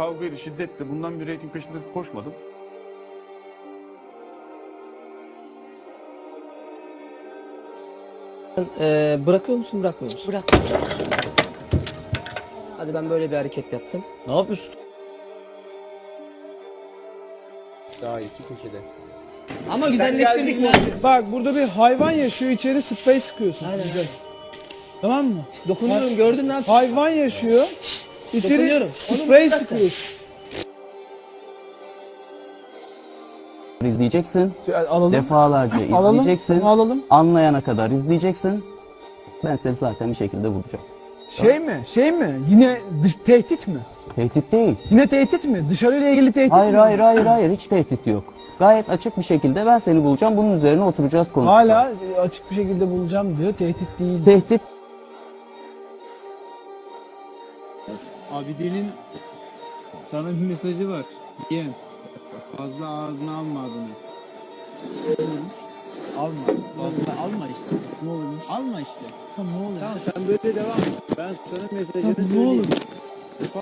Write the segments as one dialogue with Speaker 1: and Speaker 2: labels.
Speaker 1: kavgaydı, şiddetti. Bundan bir reyting peşinde koşmadım.
Speaker 2: Ee, bırakıyor musun bırakmıyor musun? Bırak. Hadi ben böyle bir hareket yaptım. Ne yapıyorsun?
Speaker 3: Daha iki köşede.
Speaker 2: Ama güzelleştirdik mi?
Speaker 4: Bak burada bir hayvan yaşıyor içeri sprey sıkıyorsun. Güzel. Tamam mı?
Speaker 2: Dokunuyorum gördün ne yapıyorsun?
Speaker 4: Hayvan yaşıyor. İçeri
Speaker 2: Dokunuyorum.
Speaker 4: sprey sıkıyorsun.
Speaker 5: izleyeceksin.
Speaker 4: Alalım.
Speaker 5: Defalarca
Speaker 4: Alalım.
Speaker 5: izleyeceksin.
Speaker 4: Alalım.
Speaker 5: Anlayana kadar izleyeceksin. Ben seni zaten bir şekilde bulacağım.
Speaker 4: Şey mi? Şey mi? Yine dış, tehdit mi?
Speaker 5: Tehdit değil.
Speaker 4: Yine tehdit mi? Dışarıyla ilgili tehdit
Speaker 5: Hayır
Speaker 4: mi?
Speaker 5: hayır hayır hayır hiç tehdit yok. Gayet açık bir şekilde ben seni bulacağım. Bunun üzerine oturacağız konuşacağız.
Speaker 4: Hala açık bir şekilde bulacağım diyor. Tehdit değil.
Speaker 5: Tehdit
Speaker 6: Abidin'in sana bir mesajı var. Yeğen. Fazla ağzına alma adını. Ne olmuş? Alma. Fazla alma işte. Ne olmuş? Alma işte. Tamam ne olur. Tamam sen böyle devam et. Ben sana mesajını
Speaker 4: Tamam, ne
Speaker 6: söyleyeyim.
Speaker 4: olur.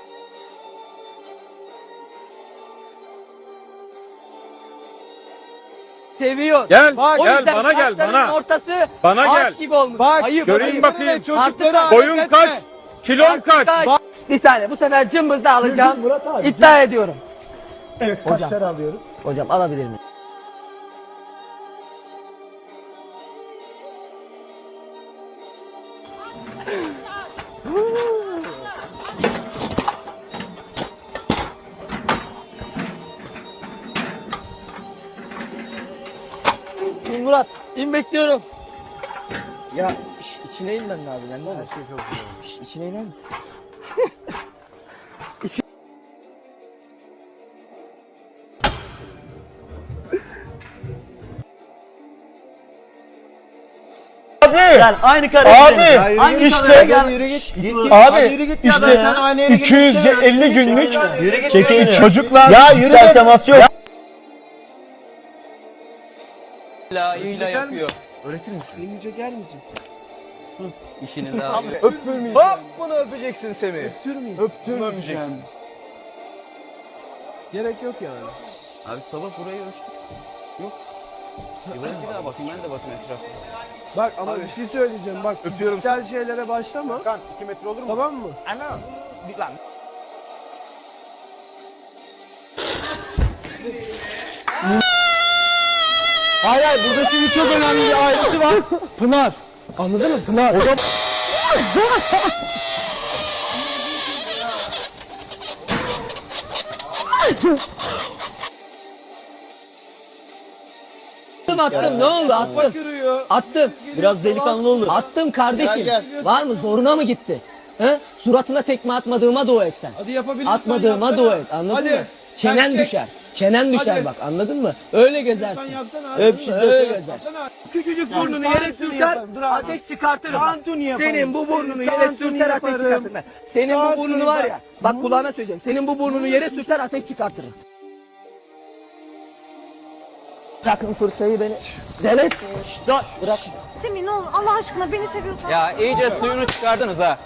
Speaker 2: Seviyor.
Speaker 1: Gel,
Speaker 2: o
Speaker 1: gel, bana gel, bana.
Speaker 2: ortası
Speaker 1: Bana
Speaker 2: ağaç
Speaker 1: gel.
Speaker 2: gibi olmuş.
Speaker 4: Bak,
Speaker 2: ayıp,
Speaker 1: göreyim bakayım.
Speaker 2: Ayıp.
Speaker 1: Boyun kaç? Kilon kaç?
Speaker 2: kaç. Bir saniye bu sefer cımbızla alacağım.
Speaker 4: Murat abi.
Speaker 2: İddia ediyorum.
Speaker 4: Evet kaçları alıyoruz?
Speaker 2: Hocam alabilir miyim? İn Murat, in bekliyorum. Ya şş, içine in ben de abi, ben de olur. Şş, içine iner misin?
Speaker 7: Gel aynı kare.
Speaker 4: Abi,
Speaker 7: aynı
Speaker 4: işte-
Speaker 7: kareye gel.
Speaker 2: Yürü git.
Speaker 4: Abi işte 250 günlük
Speaker 7: Çekil
Speaker 4: çocuklar
Speaker 7: Ya yürü git.
Speaker 4: temas yok.
Speaker 7: Layığıyla yapıyor.
Speaker 4: Elini çeker misin?
Speaker 7: İşini daha.
Speaker 4: Öptürmeyeceğim.
Speaker 7: Hop bunu öpeceksin Semih.
Speaker 4: Öptürmeyeceğim. Öptürmeyeceğim. Gerek yok yani.
Speaker 5: Abi sabah burayı ölçtük. Yok. Bırak bir daha bakayım ben de bakayım etrafa.
Speaker 4: Bak ama bir şey söyleyeceğim. Bak öpüyorum. Güzel şeylere başlama.
Speaker 1: Kan 2 metre olur mu?
Speaker 4: Tamam mı?
Speaker 7: Ana. Lan.
Speaker 4: Hayır hayır burada şimdi çok önemli bir ayrıntı var. Pınar. Anladın mı? Pınar. O zaman...
Speaker 2: Attım attım ne oldu attım. Attım.
Speaker 7: Biraz delikanlı olur.
Speaker 2: Attım kardeşim. Var mı zoruna mı gitti? He? Suratına tekme atmadığıma dua et sen.
Speaker 4: Hadi yapabilirsen
Speaker 2: Atmadığıma dua et anladın
Speaker 4: Hadi.
Speaker 2: mı? Çenen
Speaker 4: Erkek.
Speaker 2: düşer. Çenen düşer
Speaker 4: Hadi.
Speaker 2: bak anladın mı? Öyle
Speaker 4: Sen
Speaker 2: gezersin.
Speaker 4: yapsana.
Speaker 7: Şimdi.
Speaker 2: Öyle gezer. Küçücük burnunu yere
Speaker 4: tantuni
Speaker 2: sürter,
Speaker 4: yaparım,
Speaker 2: ateş çıkartırım.
Speaker 4: Tantuni yaparım.
Speaker 2: Senin bu burnunu yere
Speaker 4: tantuni
Speaker 2: sürter, ateş
Speaker 4: yaparım.
Speaker 2: çıkartırım. ben. Senin bu
Speaker 4: Tantuni
Speaker 2: burnunu var ya,
Speaker 4: yaparım.
Speaker 2: bak kulağına söyleyeceğim. Senin bu burnunu yere sürter, ateş çıkartırım. Bırakın fırçayı beni. Delet. Şşt, bırak.
Speaker 8: Semih ne olur Allah aşkına beni seviyorsan.
Speaker 7: Ya iyice suyunu çıkardınız ha.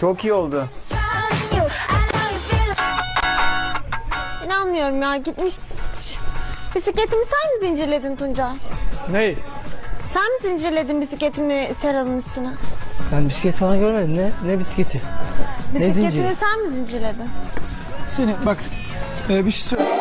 Speaker 6: Çok iyi oldu.
Speaker 8: İnanmıyorum ya gitmiş. Bisikletimi sen mi zincirledin Tunca?
Speaker 4: Ney?
Speaker 8: Sen mi zincirledin bisikletimi Serhan'ın üstüne?
Speaker 2: Ben bisiklet falan görmedim. Ne? Ne bisikleti?
Speaker 8: Bisikletimi
Speaker 2: zinciri?
Speaker 8: sen mi zincirledin?
Speaker 4: Seni bak e, bir şey söyle.